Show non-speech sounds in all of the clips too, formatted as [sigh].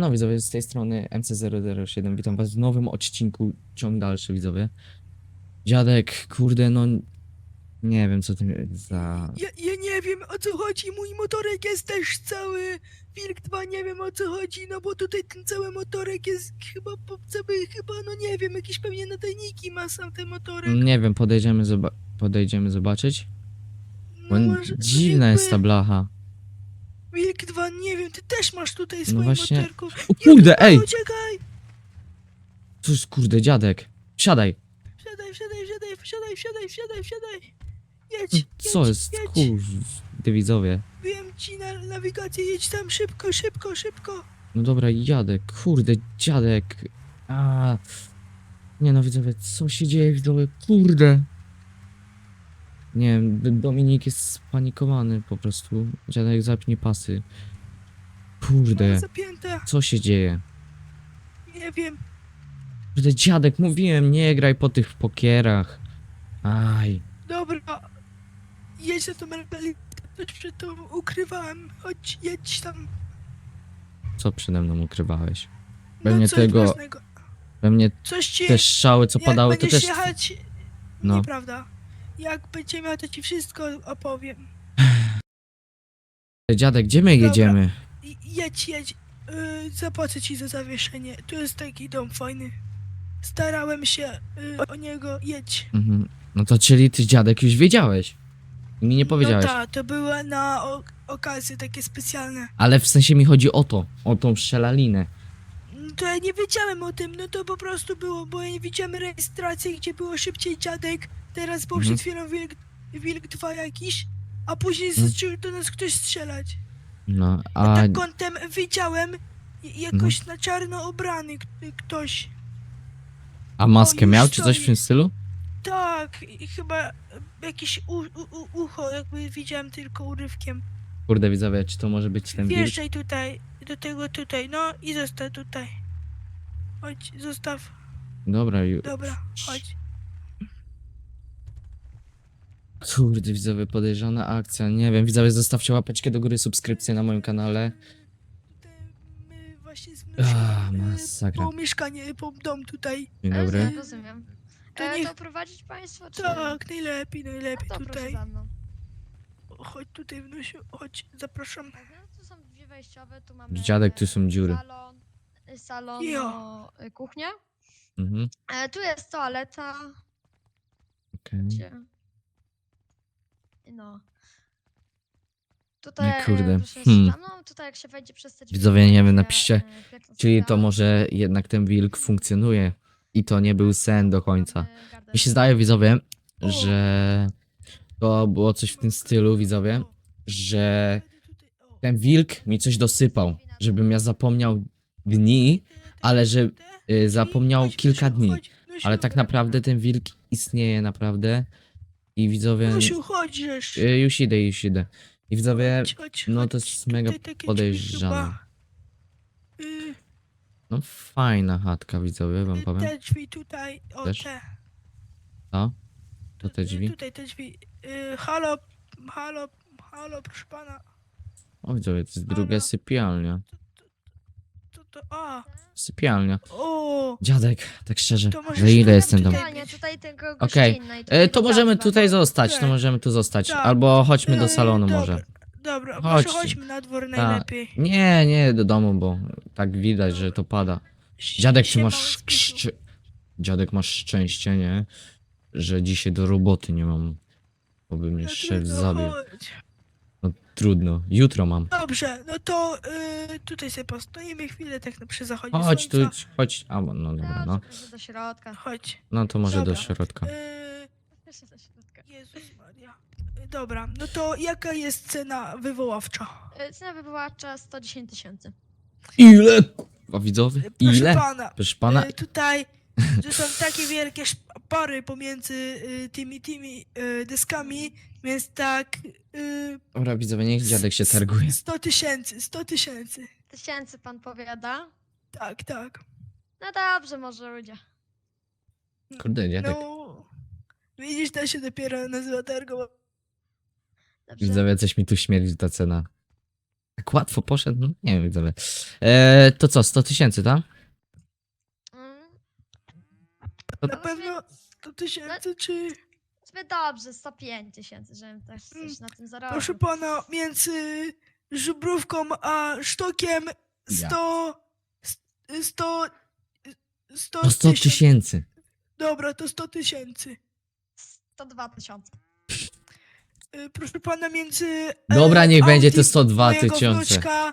Siemano widzowie, z tej strony MC007, witam was w nowym odcinku, ciąg dalszy widzowie. Dziadek, kurde no, nie wiem co ty za... Ja, ja nie wiem o co chodzi, mój motorek jest też cały. Wilk 2 nie wiem o co chodzi, no bo tutaj ten cały motorek jest chyba, po- cały, chyba, no nie wiem, jakieś pewnie nadajniki ma sam ten motorek. Nie wiem, podejdziemy, zoba podejdziemy zobaczyć. Bo No może, no dziwna jest ta jakby blacha. Wilk 2, nie wiem, ty też masz tutaj No swoje właśnie. O kurde, ej! Uciekaj! Co jest kurde, dziadek? Siadaj! Wsiadaj, wsiadaj, wsiadaj, wsiadaj, wsiadaj, wsiadaj, wsiadaj. Jedź, Co jedź, jest, jedź. kurde, widzowie? Wiem ci na nawigację, jedź tam szybko, szybko, szybko. No dobra, jadę, kurde, dziadek. A. Nie no, widzowie, co się dzieje, widzowie, kurde. Nie wiem, Dominik jest spanikowany po prostu. Dziadek zapnie pasy. Kurde, Zapięte, co się dzieje? nie wiem. Kurde, dziadek, mówiłem, nie graj po tych pokierach. Aj, Dobra, jedź na tą coś przed tobą ukrywałem, chodź, jedź tam. co przede mną ukrywałeś? No Pewnie coś tego- ważnego. We mnie Coś ci, te strzały, co jak padały, to będziesz też... jechać, No. nieprawda. Jak będzie miał, to ci wszystko opowiem. Dziadek, gdzie my Dobra. jedziemy? I- Jedź, jedź, yy, zapłacę ci za zawieszenie, tu jest taki dom fajny. Starałem się yy, o niego, jedź. Mhm. No to czyli ty, dziadek, już wiedziałeś. I mi nie powiedziałeś. No tak, to były na okazje takie specjalne. Ale w sensie mi chodzi o to, o tą strzelalinę. No To ja nie wiedziałem o tym, no to po prostu było, bo ja nie widziałem rejestracji, gdzie było szybciej dziadek, teraz był Mhm. przed chwilą wilk, wilk 2 jakiś, a później Mhm. zaczął do nas ktoś strzelać. No, a tak kątem widziałem j- jakoś Mhm. na czarno ubrany k- ktoś. A maskę już miał, czy coś w stoi. tym stylu? Tak, i chyba jakieś u, u, u, ucho, jakby widziałem tylko urywkiem. Kurde, widzowie, czy to może być ten wilk? Wjeżdżaj tutaj, do tego tutaj, no i zostaw tutaj. Chodź, zostaw, Dobra, ju... dobra, chodź. Kurde, widzowie, podejrzana akcja. Nie wiem, widzowie, zostawcie łapeczkę do góry, subskrypcję na moim kanale. Tutaj my właśnie z Ah, mężem, y, masakra. po mieszkanie, po dom tutaj. Dzień dobry. Rozumiem, rozumiem. To E, niech- to prowadzić państwo, czy... Tak, najlepiej, No najlepiej to proszę tutaj. za mną. Chodź tutaj wnusiu, chodź, zapraszam. Mhm, Tu są drzwi wejściowe, tu mamy... Dziadek, tu e, są dziury. Salon, salon Jo. no, kuchnia. Mhm, E, tu jest toaleta, okej. gdzie... No. Tutaj, Nie, kurde, E, proszę hmm. mną, tutaj jak się wejdzie przez te drzwi... Widzowie, nie wiem, będzie, napiszcie, e, piękna Czyli to może jednak ten wilk funkcjonuje. I to nie był sen do końca. Mamy. Mi się zdaje, widzowie, że to było coś w tym stylu, widzowie, że ten wilk mi coś dosypał, żebym ja zapomniał dni, ale że y, zapomniał kilka dni. Ale tak naprawdę ten wilk istnieje naprawdę. I widzowie. Chodź, żeż. y, Już idę, już idę. I widzowie, Chodź, chodź, no to chodź, jest mega tutaj takie drzwi podejrzane. chyba. Y, no fajna chatka, widzowie, wam y, powiem. Te drzwi tutaj, o Też? te. To? To te Y, drzwi? Tutaj te drzwi. Y, halo, halo, halo, proszę pana. O, widzowie, to jest druga Halo? sypialnia. To, to, a, Sypialnia. o, Dziadek, tak szczerze, To możesz że ile tutaj jest ten dom? tutaj- Sypialnia, tutaj tego Okej. E, to możemy tutaj zostać, to Tak. możemy tu zostać. Tak. Albo chodźmy do y, salonu dobra, może. Dobra, Chodźcie. może chodźmy na dwór najlepiej. Nie, nie do domu, bo tak widać, że to pada. Dziadek, ty Siema, masz Łyskisu. szcz... Dziadek, masz szczęście, nie? Że dzisiaj do roboty nie mam. Bo by mnie No szef trudno, zabił. chodź. No trudno, jutro mam. Dobrze, no to y, tutaj sobie postoimy chwilę, tak na przy zachodzie Chodź tu, słońca. chodź. A, bo- no dobra, no. Do środka. Chodź. No to może do Dobra. środka. Y, do środka. Jezus Maria. Y, Dobra, no to jaka jest cena wywoławcza? E, Cena wywoławcza 110 tysięcy. Ile? A widzowie? Proszę Ile? pana, Proszę pana, y, tutaj że są takie wielkie szpary pomiędzy y, tymi tymi y, deskami, więc tak y, dobra widzowie, niech dziadek się targuje. 100 tysięcy, 100 tysięcy. Tysięcy pan powiada? Tak, tak. No dobrze, może ludzie. Kurde, dziadek. No, widzisz, to się dopiero nazywa targowa. Dobrze. Widzowie, coś mi tu śmierdzi ta cena. Tak łatwo poszedł? No nie wiem, widzowie. E, to co, 100 tysięcy, tak? Mm, Na pewno 100 tysięcy, czy... zbyt dobrze, 105 tysięcy, żebym też coś na tym zarobił. Proszę pana, między żubrówką a sztokiem 100... 100... 100 To 100 tysięcy. Dobra, to 100 tysięcy. 102 tysiące. Y, Proszę pana, między. Dobra, e, niech będzie Audi to 102 mojego tysiące. Wnuczka,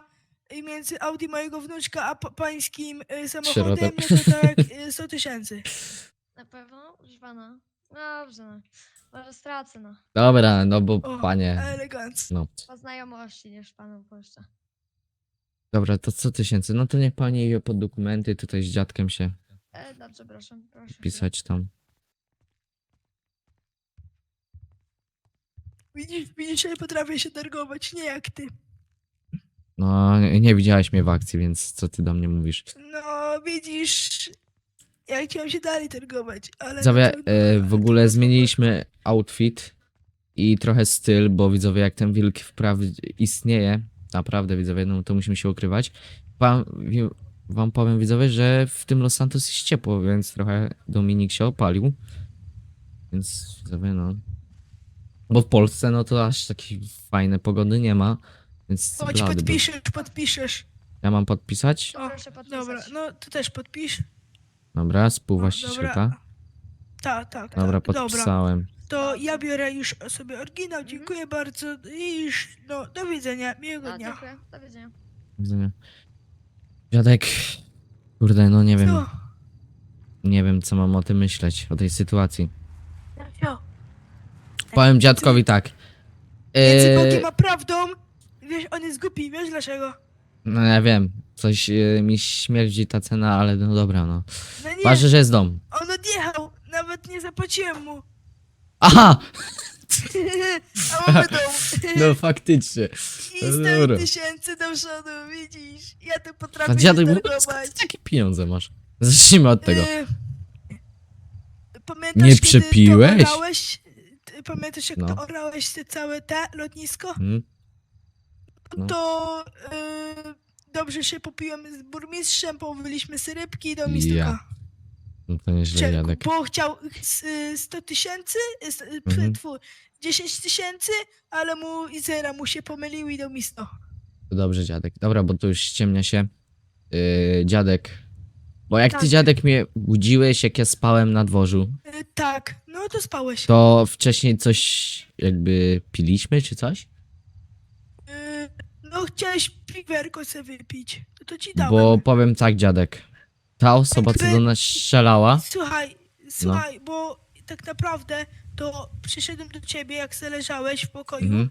i między Audi mojego wnuczka a pa- pańskim e, Środek. samochodem, no to tak [laughs] e, 100 tysięcy. Na pewno? Pana. Dobrze, no. Może stracę, no. Dobra, no bo O, panie. Elegancko. No. Po znajomości niż panu puszczę. Dobra, to 100 tysięcy. No to niech pani je pod dokumenty tutaj z dziadkiem się E, dobrze, proszę, proszę. pisać tam. Widzisz, widzisz, ja potrafię się targować, nie jak ty. No, nie widziałeś mnie w akcji, więc co ty do mnie mówisz? No, widzisz. Ja chciałem się dalej targować, ale. Widzowie, e, w ogóle zmieniliśmy outfit i trochę styl, bo widzowie, jak ten wilk wprawdzie istnieje, naprawdę widzowie, no to musimy się ukrywać. Wam, wi- wam powiem widzowie, że w tym Los Santos jest ciepło, więc trochę Dominik się opalił. Więc widzowie, no. Bo w Polsce, no to aż takiej fajnej pogody nie ma, więc Chodź, blady był. podpiszesz, podpiszesz. Ja mam podpisać? O, Proszę podpisać. dobra, no ty też podpisz. Dobra, O, współwłaścicielka. Tak, tak, Dobra, tak. Dobra. podpisałem. To ja biorę już sobie oryginał, Mhm. dziękuję bardzo i już, no, do widzenia, miłego A, dnia. dziękuję. Do widzenia. Do widzenia. Dziadek, kurde, no nie wiem. No, Nie wiem, co mam o tym myśleć, o tej sytuacji. no. Powiem dziadkowi tak. Między Eee, Bogiem a prawdą, wiesz, on jest głupi, wiesz dlaczego? no ja wiem, coś e, mi śmierdzi ta cena, ale no dobra, no. No nie, Ważne, że jest dom. on odjechał, nawet nie zapłaciłem mu. Aha! [laughs] a mamy dom. No faktycznie. I no 100 dobra. tysięcy do przodu, widzisz? Ja tu A potrafię się dziadek, w ogóle skąd targować. ty takie pieniądze masz? Zacznijmy od tego. Y, Pamiętasz, Nie kiedy przepiłeś? To orałeś, ty pamiętasz, jak No. to orałeś te całe te lotnisko? Hmm? No. To y, dobrze się popiłem z burmistrzem, pomówiliśmy syrypki do mistyka. No to nieźle, dziadek. Bo chciał s- y, 100 tysięcy, y, s- y, Mhm. tfu, 10 tysięcy, ale mu i zera mu się pomyliły i do misto. To dobrze, dziadek. Dobra, bo tu już ściemnia się. Yy, dziadek. Bo jak ty, Tak. dziadek, mnie budziłeś, jak ja spałem na dworzu, Y, tak, no to spałeś. to wcześniej coś jakby piliśmy, czy coś? Y, no chciałeś piwerko sobie wypić, to, to ci dałem. Bo powiem tak, dziadek. Ta osoba, co do nas strzelała, Słuchaj, No. słuchaj, bo tak naprawdę to przyszedłem do ciebie, jak zależałeś w pokoju Mhm.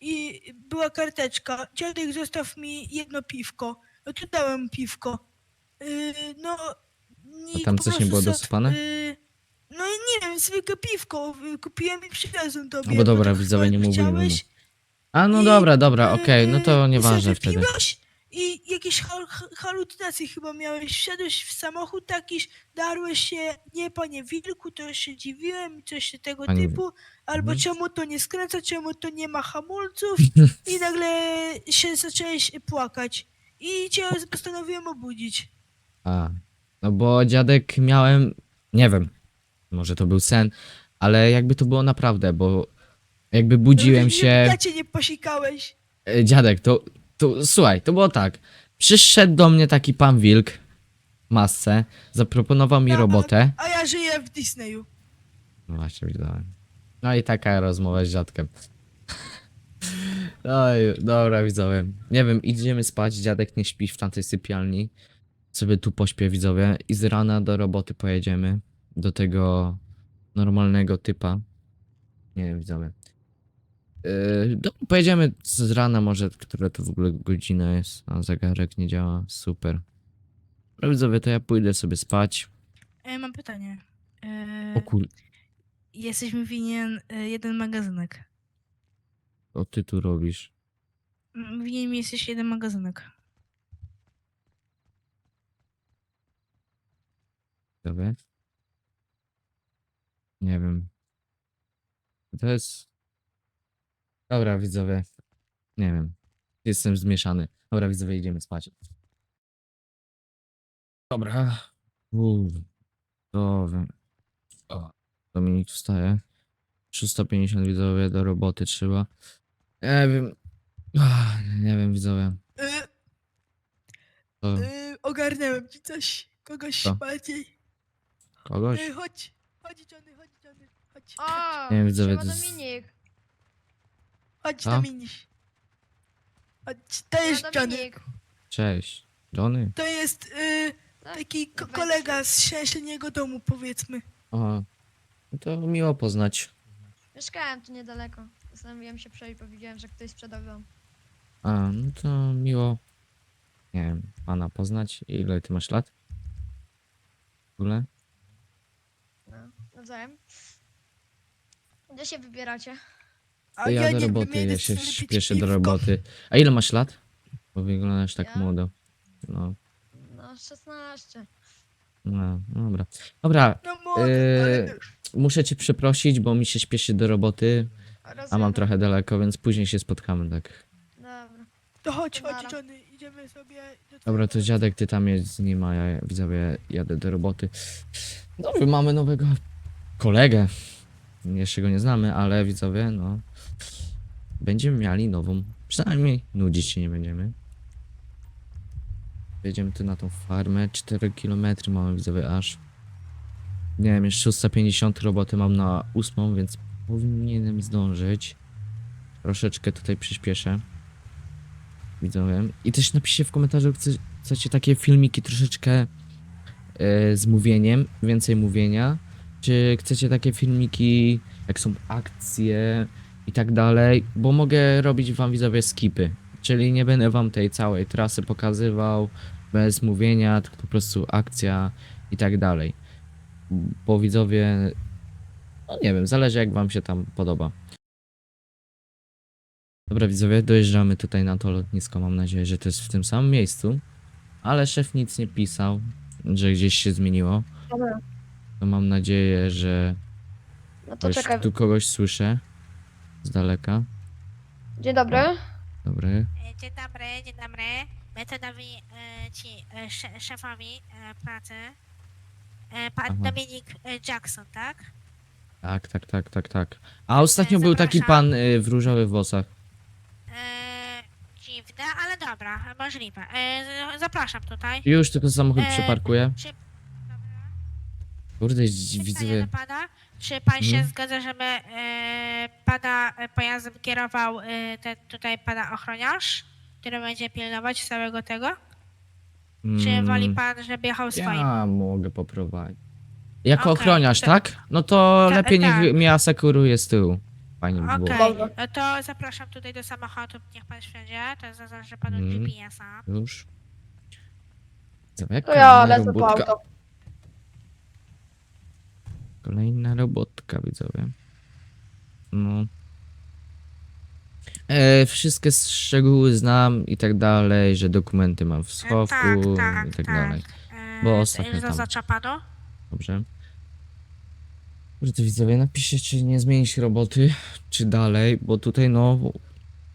i była karteczka. Dziadek, zostaw mi jedno piwko. No to dałem piwko. Yy, no... i tam po coś nie prostu było za- dosypane? Yy, no i nie wiem, zwykłe piwko y, kupiłem i przywiozłem tobie. No bo dobra, widzowie, nie mówimy mu. chciałeś. A no I, dobra, dobra, okej, no to nieważne wtedy. I jakieś hal- ha- halucynacje chyba miałeś. Wsiadłeś w samochód takiś, darłeś się, nie panie wilku, to się dziwiłem, coś tego Panie wi- typu. Albo Mhm. czemu to nie skręca, czemu to nie ma hamulców. [laughs] I nagle się zacząłeś płakać. I cię postanowiłem obudzić. A, no bo dziadek miałem, nie wiem, może to był sen, ale jakby to było naprawdę, bo jakby budziłem się... Ja cię nie posikałeś. E, Dziadek, to, to słuchaj, to było tak. Przyszedł do mnie taki pan wilk w masce, zaproponował mi Tak. robotę. A ja żyję w Disneyu. No właśnie, widziałem. No i taka rozmowa z dziadkiem. [laughs] Oj, dobra, widzowie. Nie wiem, idziemy spać, dziadek nie śpi w tamtej sypialni. Sobie tu pośpię, widzowie. I z rana do roboty pojedziemy. Do normalnego typa. Nie wiem, widzowie. Yy, do, pojedziemy z rana może, która to w ogóle godzina jest, a zegarek nie działa. Super. No widzowie, to ja pójdę sobie spać. E, mam pytanie. E, O kur... jesteś mi winien e, jeden magazynek. Co ty tu robisz? Mm, Winien mi jesteś jeden magazynek. Widzowie? Nie wiem. To jest... Dobra, widzowie. Nie wiem. Jestem zmieszany. Dobra, widzowie, idziemy spać. Dobra. Uff. Dobra. O, Dominik wstaje. 350 widzowie do roboty trzeba. Nie wiem. Ach, Nie wiem, widzowie. Y, To y, ogarnęłem ci coś. Kogoś Co? bardziej. kogoś? Y, chodź. Chodź, Johnny, chodź, Johnny. Chodź. O, Nie wiem, widzowie, siema to jest- Dominik. Chodź, Co? Dominik. Chodź, to jest Siema Johnny. Dominik. Cześć. Johnny? To jest y, Tak, taki ko- kolega z średniego domu, powiedzmy. Aha. No to miło poznać. Mieszkałem tu niedaleko. Zastanowiłem się przejść, bo widziałem, że ktoś sprzedał dom. A, no to miło. Nie wiem, pana poznać. Ile ty masz lat? W ogóle? No, nawzajem. Gdzie się wybieracie? A To ja, do nie roboty, ja się sobie śpieszę do piwko. roboty. A ile masz lat? Bo wyglądasz tak Ja? młodo. No, No, 16. no, dobra. Dobra, No młody, ale Yy, już. muszę cię przeprosić, bo mi się śpieszy do roboty, a mam Rozumiem. trochę daleko, więc później się spotkamy, tak. Dobra. To chodź, Nara. chodź, Johnny, idziemy sobie do Dobra, to twojego- dziadek, ty tam jest z nim, a ja widzowie jadę do roboty. Dobrze, mamy nowego kolegę. Jeszcze go nie znamy, ale widzowie, no. Będziemy mieli nową. Przynajmniej nudzić się nie będziemy. Jedziemy tu na tą farmę. 4 km mamy widzowie aż. Nie wiem, jest 650 roboty mam na 8, więc powinienem zdążyć. Troszeczkę tutaj przyspieszę. Widzowie. I też napiszcie w komentarzu, chce, chcecie takie filmiki troszeczkę e, z mówieniem, więcej mówienia. Czy chcecie takie filmiki, jak są akcje i tak dalej, bo mogę robić wam widzowie skipy. Czyli nie będę wam tej całej trasy pokazywał bez mówienia, tylko po prostu akcja i tak dalej. Bo widzowie, no nie wiem, zależy jak wam się tam podoba. Dobra widzowie, dojeżdżamy tutaj na to lotnisko, mam nadzieję, że to jest w tym samym miejscu. Ale szef nic nie pisał, że gdzieś się zmieniło. Dobra. To mam nadzieję, że No Bo już tu kogoś słyszę z daleka. Dzień dobry. Dobry. E, Dzień dobry, dzień dobry. My to nowi e, ci e, sze, szefowi e, pracy. E, pan Aha. Dominik e, Jackson, tak? Tak, tak, tak, tak, tak. A ostatnio był taki zapraszam. pan y, w różowych włosach. E, dziwne, ale dobra, możliwe. E, zapraszam tutaj. Już tylko samochód E, przeparkuję. Czy. Kurde, Pytanie widzę. do pana. Czy pan się Mhm. zgadza, żeby e, pana e, pojazdem kierował e, ten tutaj pana ochroniarz, który będzie pilnować całego tego? Czy woli Mm, pan, żeby jechał swoim? Ja mogę poprowadzić. Jako Okej, ochroniarz, to- tak? No to Ta- lepiej niech tak. mnie asekuruje z tyłu. Fajnie by było. Okej, no to zapraszam tutaj do samochodu, niech pan wsiądzie, to zaznaczę panu Mhm. GPS-a. Już. Zobacz, To ja lecę po robótka. auto. Kolejna robotka, widzowie. No. E, wszystkie szczegóły znam i tak dalej, że dokumenty mam w E, schowku tak, i tak tak. dalej. E, Bo ostatnio tam- Zaznacza panu? Dobrze. Kurde, widzowie, napiszcie, czy nie zmienić roboty, czy dalej, bo tutaj, no,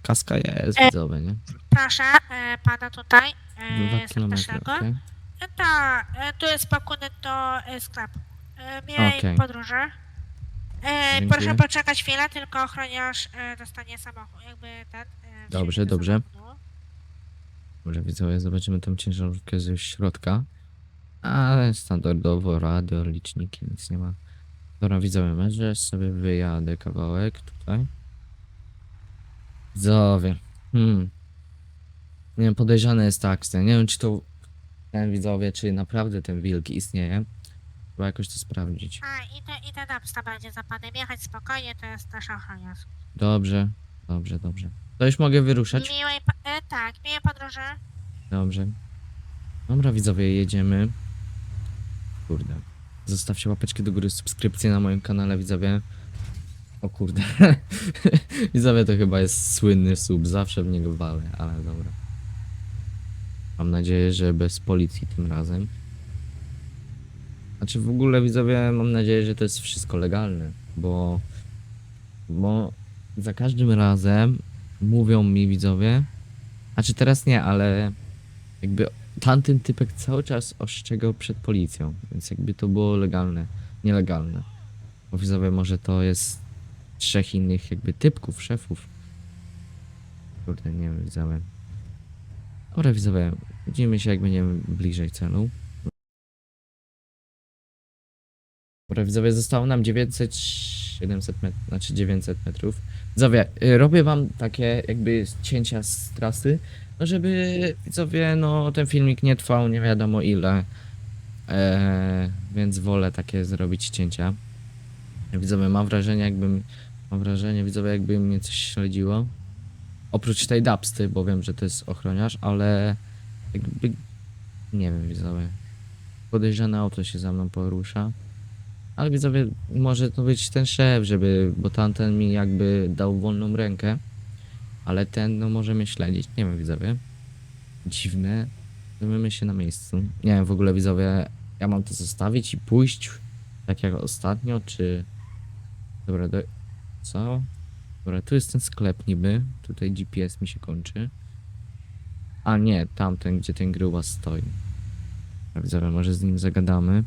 kaska jest, E, widzowie, nie? Proszę e, pana tutaj, Dwa e, kilometry, serdecznego. okej? E, tak, e, tu jest pakunek do e, sklepu. E, miłej Okej. podróży. E, Dziękuję. proszę poczekać chwilę, tylko ochroniarz e, dostanie samochód, jakby ten... E, Dobrze, wsiądzie do dobrze. samochodu. Dobrze, widzowie, zobaczymy tą ciężarówkę ze środka. Ale standardowo radio, liczniki, nic nie ma. Dobra, widzowie, może sobie wyjadę kawałek tutaj. Widzowie, hmm. Nie wiem, podejrzane jest ta akcja. Nie wiem, czy to ten widzowie, czy naprawdę ten wilk istnieje. Trzeba jakoś to sprawdzić. A, i, te, i ten napsta będzie za panem jechać spokojnie, to jest nasz ochroniarz. Dobrze, dobrze, dobrze. To już mogę wyruszać? Miłej, e, tak, miłej podróży. Dobrze. Dobra, widzowie, jedziemy. Kurde. Zostawcie łapeczki do góry, subskrypcję na moim kanale, widzowie. O kurde. [laughs] widzowie, to chyba jest słynny sub, zawsze w niego walę, ale dobra. Mam nadzieję, że bez policji tym razem. Znaczy w ogóle, widzowie, mam nadzieję, że to jest wszystko legalne, bo... Bo za każdym razem mówią mi widzowie, Znaczy teraz nie, ale jakby tamten typek cały czas ostrzegał przed policją, więc jakby to było legalne, nielegalne. Bo widzowie, może to jest trzech innych jakby typków, szefów. Kurde, nie wiem, widzowie. Dobra, widzowie, widzimy się jak będziemy bliżej celu. Dobra, widzowie, zostało nam 900, 700 metrów, znaczy 900 metrów. Widzowie, y, robię wam takie jakby cięcia z trasy, no żeby widzowie, no ten filmik nie trwał nie wiadomo ile. Eee, więc wolę takie zrobić cięcia. Widzowie, mam wrażenie jakbym, mam wrażenie widzowie jakby mnie coś śledziło. Oprócz tej dapsty, bo wiem, że to jest ochroniarz, ale jakby, nie wiem widzowie. Podejrzane auto się za mną porusza. Ale widzowie, może to być ten szef, żeby, bo tamten mi jakby dał wolną rękę, ale ten no może mnie śledzić. Nie wiem widzowie. Dziwne. Zajmiemy się na miejscu. Nie wiem w ogóle widzowie, ja mam to zostawić i pójść tak jak ostatnio, czy... Dobra, do... co? Dobra, tu jest ten sklep niby. Tutaj GPS mi się kończy. A nie, tamten, gdzie ten gruba stoi. Widzowie, może z nim zagadamy.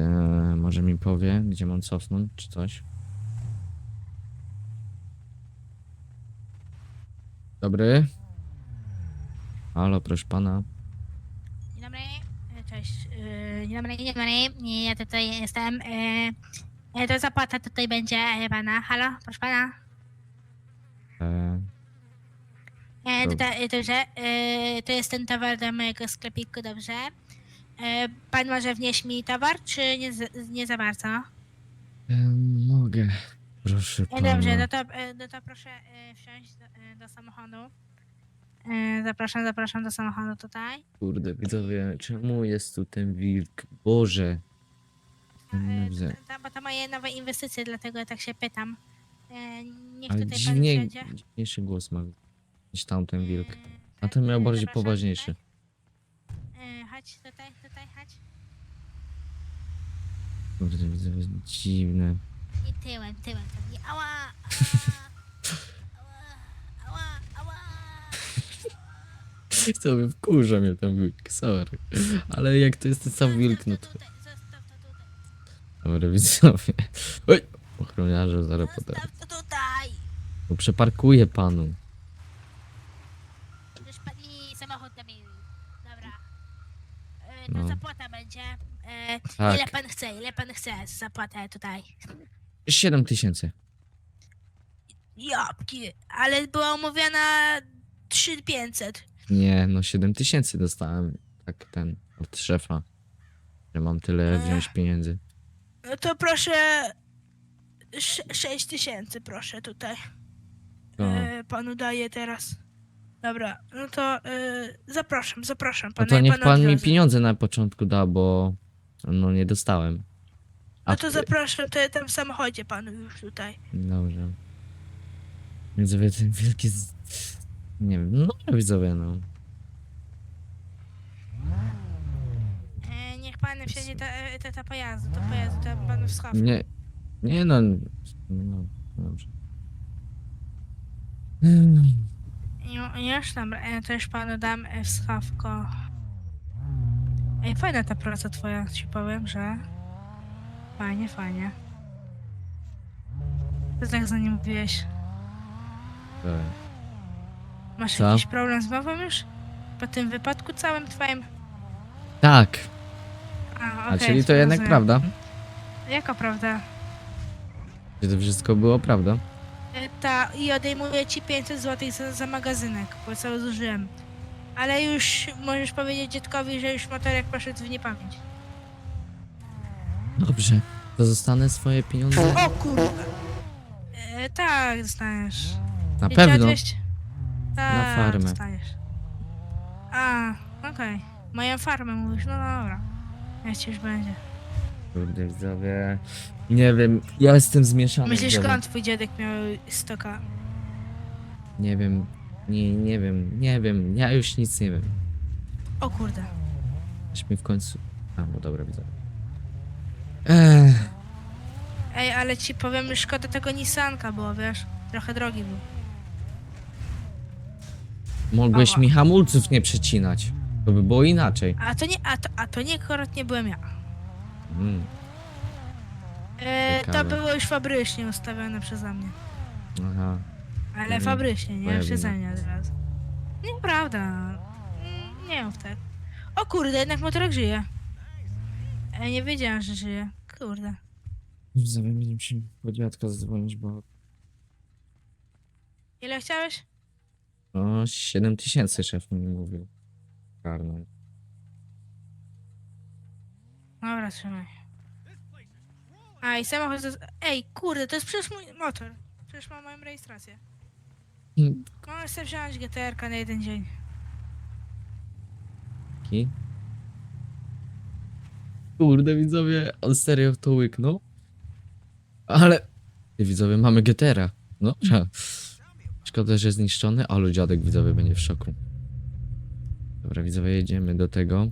Eee, może mi powie, gdzie mam cofnąć, czy coś. Dobry. Halo, proszę pana. Dzień dobry. E, Cześć. e, Dzień dobry, dzień dobry. Nie, Ja tutaj jestem. e, e, To zapłata tutaj będzie e, pana. Halo, proszę pana. Eee, E, Dobrze. E, To jest ten towar do mojego sklepiku, dobrze. E, Pan może wnieść mi towar, czy nie, za- nie za bardzo? em, mogę. Proszę E, pana. Dobrze, no to, e, no to proszę e, wsiąść do, e, do samochodu. E, Zapraszam, zapraszam do samochodu tutaj. Kurde, widzowie, czemu jest tu ten wilk? Boże. E, Nie widzę. To, to, bo to moje nowe inwestycje, dlatego ja tak się pytam. E, Niech Ale tutaj pan dziwnie, wsiądzie. dziwniejszy głos ma niż tamten wilk. E, A ten miał e, bardziej zapraszam poważniejszy. Tutaj. Chodź tutaj, tutaj, chodź. Kurde, widzowie, dziwne. I tyłem, tyłem. tam. I ała, ała, ała, ała, ała. [laughs] Sobie wkurza mnie ten wilk, sorry. Ale jak to jest ten sam wilk, no to... Zostaw to tutaj, zostaw to tutaj. Dobra, widzowie. Oj! Ochroniarze zaraz podają. Zostaw to tutaj. No przeparkuję panu. Już pani samochód tam mieli. Dobra. E, No. To zapłata będzie. E, Tak. Ile pan chce, ile pan chce za zapłatę tutaj? 7 tysięcy. Jopki, ale była umówiona 3500. Nie, no 7 tysięcy dostałem. Tak, ten, od szefa. Że mam tyle Ech. wziąć pieniędzy. No to proszę 6000 proszę tutaj. To, E, panu daję teraz. Dobra, no to e, zapraszam, zapraszam no pana. to ja niech pana pan mi odwiozę. pieniądze na początku da, bo no nie dostałem. No to ty- zapraszam, to ja tam w samochodzie panu już tutaj. Dobrze. Widzowie, ten wielki z... Nie wiem, no widzowie, no. E, niech pan wsiądzie do, e, do, do pojazdu, do pojazdu, to panu w schowku. Nie, nie no, no, dobrze. Mm, Już dobra, e, to już panu dam e, w schowko. Ej, fajna ta praca twoja, ci powiem, że... Fajnie, fajnie. Co tak za nim mówiłeś? dobra. Masz Co? jakiś problem z mową już? Po tym wypadku całym twoim? Tak, A, a okej, czyli to jednak rozumiem. prawda? Jaka prawda? Że to wszystko było prawdą? E, Ta, i odejmuję ci 500 zł za, za magazynek, bo cały zużyłem. Ale już możesz powiedzieć dziadkowi, że już motorek poszedł w niepamięć. Dobrze. To zostanę swoje pieniądze? O kurwa! E, tak, dostaniesz. Na pewno. 200? Tak, Na farmę. dostaniesz. A, okej. Moją farmę mówisz, no dobra. Jak ci już będzie. Kurde, widzowie. Nie wiem, ja jestem zmieszany. Myślisz, widzowie. skąd twój dziadek miał stoka? Nie wiem, nie, nie wiem, nie wiem, ja już nic nie wiem. O kurde. Aż mi w końcu... A, no dobra, widzowie. Ech, Ej, ale ci powiem, szkoda tego Nissanka było, wiesz? Trochę drogi był. Mogłeś Ała. mi hamulców nie przecinać. To by było inaczej. A to nie, a to, a to nie akurat nie byłem ja. Mm, E, to Ciekawe. było już fabrycznie ustawione przeze mnie. aha. Ale Mhm. fabrycznie, nie Moja przeze wina. mnie od razu. Nieprawda. Mm, Nie mów tak. O kurde, jednak motorek żyje. E, nie wiedziałem, że żyje. Kurde. Zamieniłem się po dziadka zadzwonić, bo... Ile chciałeś? No, 7 tysięcy szef mi mówił. Karną. Dobra, trzymaj. A i samochód. To... Ej, kurde, to jest przecież mój motor. Przecież mam moją rejestrację. Mm. Mogę sobie wziąć GTR-ka na jeden dzień. Ki? Kurde, widzowie, on serio w to łyknął? Ale... Widzowie, mamy GTR-a. No, szkoda, że zniszczony, ale dziadek widzowie będzie w szoku. Dobra, widzowie, jedziemy do tego.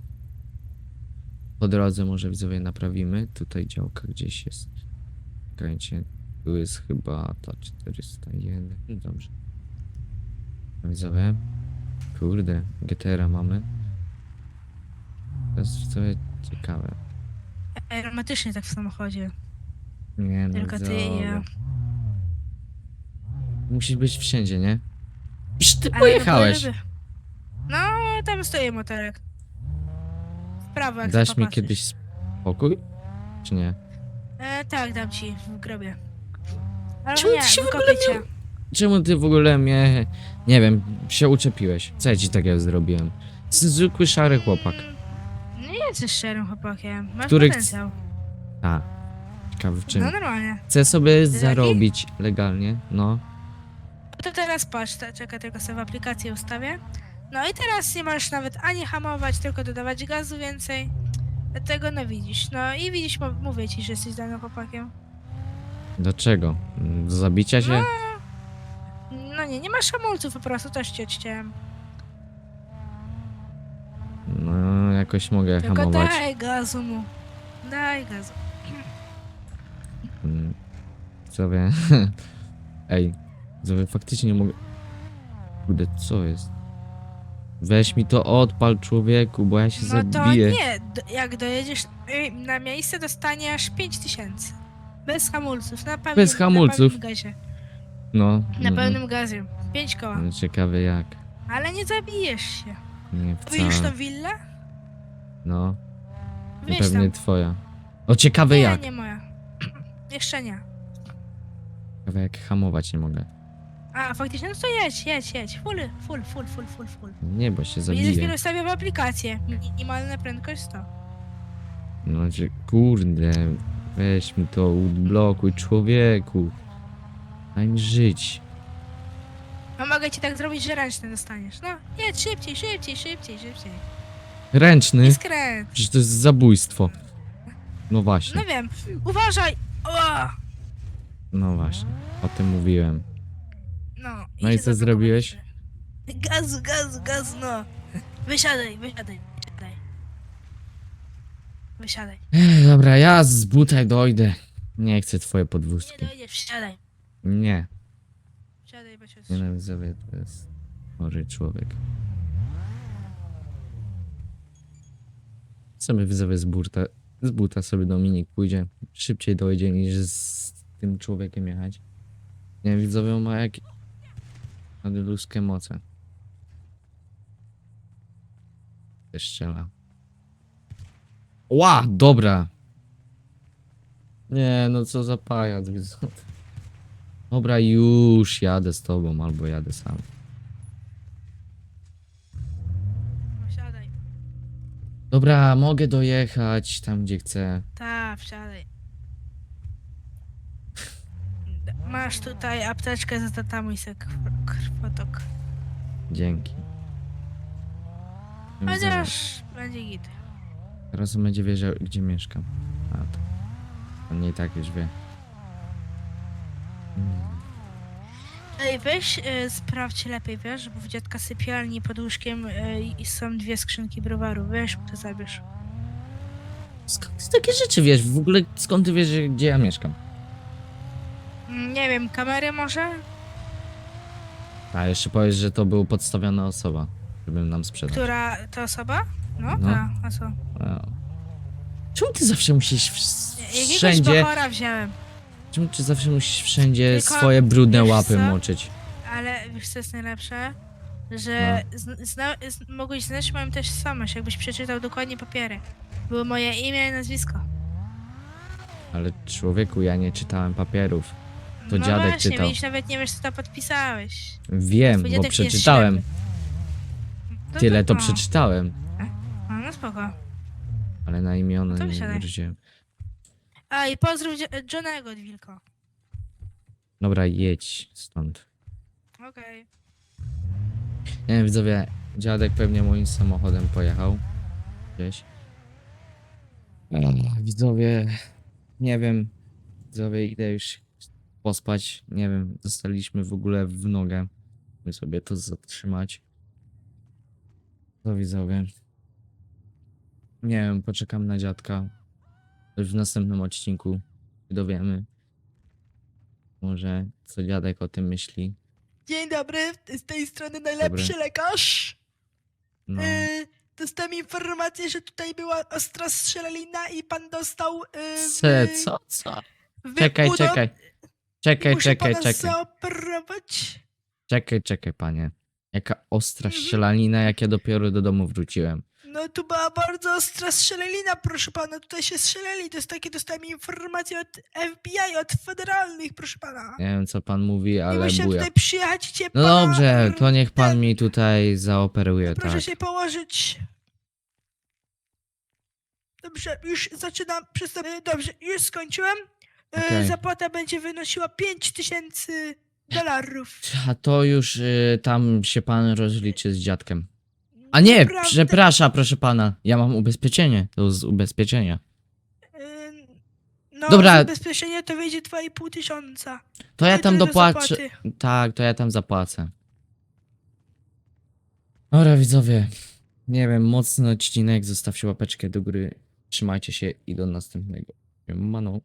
Po drodze może widzowie naprawimy. Tutaj działka gdzieś jest. Kręcie. Tu jest chyba ta 401. No Dobrze. No, Widzowie. Kurde, GTR-a mamy. To jest widzowie ciekawe. Ej, romantycznie tak w samochodzie. Nie no, Tylko ty i ja. widzowie. Musisz być wszędzie, nie? Już ty Ale pojechałeś. no, No, tam stoi motorek. W prawo, jak Dasz mi popatrzysz. kiedyś spokój? Czy nie? E, tak, dam ci w grobie. Ale Czemu nie, ty się w wykopię ogóle cię. Czemu ty w ogóle mnie, nie wiem, się uczepiłeś? Co ja ci takiego zrobiłem? Z- Zwykły szary chłopak. Nie jesteś szczerym chłopakiem. Masz Który chc- potencjał. A, ciekawy w czym. No normalnie. Chcę sobie zarobić legalnie, no. To teraz patrz, czekaj, tylko sobie w aplikację ustawię. No i teraz nie możesz nawet ani hamować, tylko dodawać gazu więcej. Dlatego no widzisz. No i widzisz, mówię ci, że jesteś danym chłopakiem. Dlaczego? Do zabicia się? No nie, nie masz hamulców po prostu, też cię odciąłem. No, jakoś mogę Tylko hamować. daj gazu mu. Daj gazu. Mm, Co wie? [laughs] Ej, co wie, faktycznie nie mogę. Kurde, co jest? Weź mi to odpal, człowieku, bo ja się No to zabiję. nie, jak dojedziesz y, na miejsce dostaniesz 5000. Bez hamulców, na pełnym, Bez hamulców? Na pełnym gazie. No, Na mm, pełnym gazie. 5 koła. no, ciekawe jak. Ale nie zabijesz się. Nie Widzisz wcale. tą willę? No, Wiesz pewnie tam. twoja. O, ciekawe Nie, jak. nie moja. [clears throat] Jeszcze nie. Ciekawe jak hamować nie mogę. A, faktycznie, no to jedź, jedź, jedź. Full, full, full, full, full, full. Nie, bo się Widzisz, zabiję. kiedy ustawię w aplikację. Minimalna prędkość 100. No, że kurde, weź mi to, odblokuj, człowieku. Daj mi żyć. No mogę ci tak zrobić, że ręczny dostaniesz. No, jedź szybciej, szybciej, szybciej, szybciej. Ręczny? I skręt. Przecież to jest zabójstwo. No właśnie, No wiem. Uważaj! O! no właśnie. O tym mówiłem. No, No i się co zrobiłeś? Gazu, gazu, gazu, no. Wysiadaj, wysiadaj, wysiadaj. Wysiadaj. Ech, dobra, ja z buta dojdę. Nie chcę twoje Nie podwózki. dojdziesz, wsiadaj. Nie. Wsiadaj, bo widzowie, to jest chory człowiek. Sobie widzowie z buta, z buta sobie Dominik pójdzie. Szybciej dojdzie niż z tym człowiekiem jechać. Nie widzowie on ma jakieś nadludzkie moce. Strzela. Ła, dobra. Nie, no co za pajac. Dobra, już jadę z tobą albo jadę sam. Wsiadaj. Dobra, mogę dojechać tam gdzie chcę. Ta, wsiadaj. Masz tutaj apteczkę, zatamuj se krw- krwotok. Dzięki. Chociaż będzie git. Teraz on będzie wiedział gdzie mieszkam. A to. On i tak już wie. Mm, Ej, weź e, sprawdź lepiej, wiesz, bo w dziadka sypialni pod łóżkiem e, i są dwie skrzynki browaru. Weź, to zabierz. Skąd ty takie rzeczy wiesz? W ogóle skąd ty wiesz gdzie ja mieszkam? Nie wiem, kamery może? A jeszcze powiesz, że to była podstawiona osoba, żeby nam sprzedać. Która to osoba? No, No. ta, a co? A. Czemu ty zawsze musisz w- Jakiegoś wszędzie, bohora wziąłem, czemu ty zawsze musisz wszędzie Tylko, swoje brudne wiesz łapy co? moczyć? ale wiesz co jest najlepsze? Że No. zna, zna, z, mogłeś znać moją tożsamość, jakbyś przeczytał dokładnie papiery. Było moje imię i nazwisko. Ale człowieku, ja nie czytałem papierów. To no dziadek właśnie, czytał. widzisz, nawet nie wiesz co to podpisałeś. Wiem, Twój bo dziadek nie jest przeczytałem. No Tyle to no. przeczytałem. No, no spoko. Ale na imiona No to nie wysiadaj. wróciłem. A i pozdrów Johnego od Wilko. Dobra, jedź stąd. Okej. Nie wiem, widzowie, dziadek pewnie moim samochodem pojechał. Gdzieś. Ech, Widzowie, nie wiem. Widzowie, idę już pospać. Nie wiem, dostaliśmy w ogóle w nogę. My sobie to zatrzymać. To widzowie. Nie wiem, poczekam na dziadka. Już w następnym odcinku dowiemy. Może co dziadek o tym myśli. Dzień dobry, z tej strony najlepszy lekarz. No. Y, dostałem informację, że tutaj była ostra strzelanina i pan dostał... Y, Se, co, co? Czekaj, czekaj. Czekaj, Muszę czekaj, pana czekaj. zaoperować. Czekaj, czekaj, panie. Jaka ostra Mhm. strzelanina, jak ja dopiero do domu wróciłem. No tu była bardzo ostra strzelanina, proszę pana. Tutaj się strzelali. To jest takie, dostałem informację od FBI, od federalnych, proszę pana. Nie wiem, co pan mówi, I ale musiałem buja. tutaj przyjechać i cię No pana, dobrze, to niech pan mi tutaj zaoperuje, Proszę tak. się położyć. Dobrze, już zaczynam przystęp. Dobrze, już skończyłem. E, Okej. Zapłata będzie wynosiła 5000 dolarów. A to już y, tam się pan rozliczy z dziadkiem. A nie, Naprawdę, przepraszam, proszę pana. Ja mam ubezpieczenie. To z ubezpieczenia. No, Dobra. zabezpieczenie to wyjdzie 2,5 tysiąca. To ja Ale tam tyle do dopłacę. zapłaty. Tak, to ja tam zapłacę. Dobra, widzowie. Nie wiem, mocny odcinek. Zostawcie łapeczkę do góry. Trzymajcie się i do następnego. Mano.